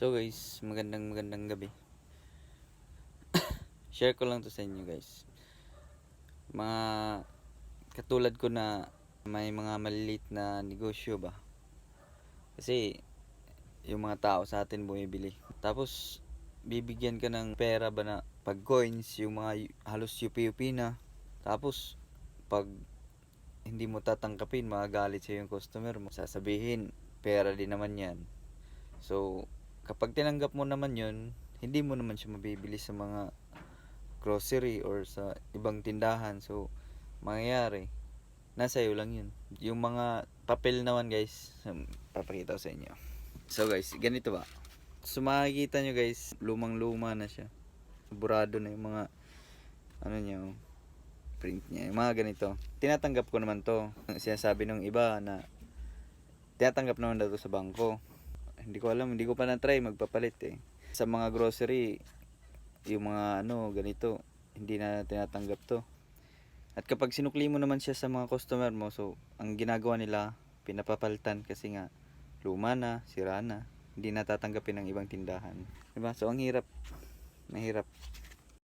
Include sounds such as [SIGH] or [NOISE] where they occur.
So guys, magandang magandang gabi. [COUGHS] Share ko lang to sa inyo guys. Mga katulad ko na may mga maliliit na negosyo ba. Kasi yung mga tao sa atin bumibili. Tapos bibigyan ka ng pera ba na pag coins, yung mga halos yupi-yupi na. Tapos pag hindi mo tatangkapin, magagalit sa yung customer mo. Sasabihin, pera din naman yan. So, kapag tinanggap mo naman yun, hindi mo naman siya mabibili sa mga grocery or sa ibang tindahan. So, mangyayari, nasa iyo lang yun. Yung mga papel naman guys, um, papakita ko sa inyo. So guys, ganito ba? So makikita nyo guys, lumang-luma na siya. Burado na yung mga, ano niya, oh, print niya. Yung mga ganito. Tinatanggap ko naman to. Sinasabi ng iba na, tinatanggap naman daw sa bangko hindi ko alam, hindi ko pa na-try magpapalit eh. Sa mga grocery, yung mga ano, ganito, hindi na tinatanggap to. At kapag sinukli mo naman siya sa mga customer mo, so, ang ginagawa nila, pinapapalitan kasi nga, luma na, sira na, hindi natatanggapin ng ibang tindahan. Diba? So, ang hirap. Mahirap.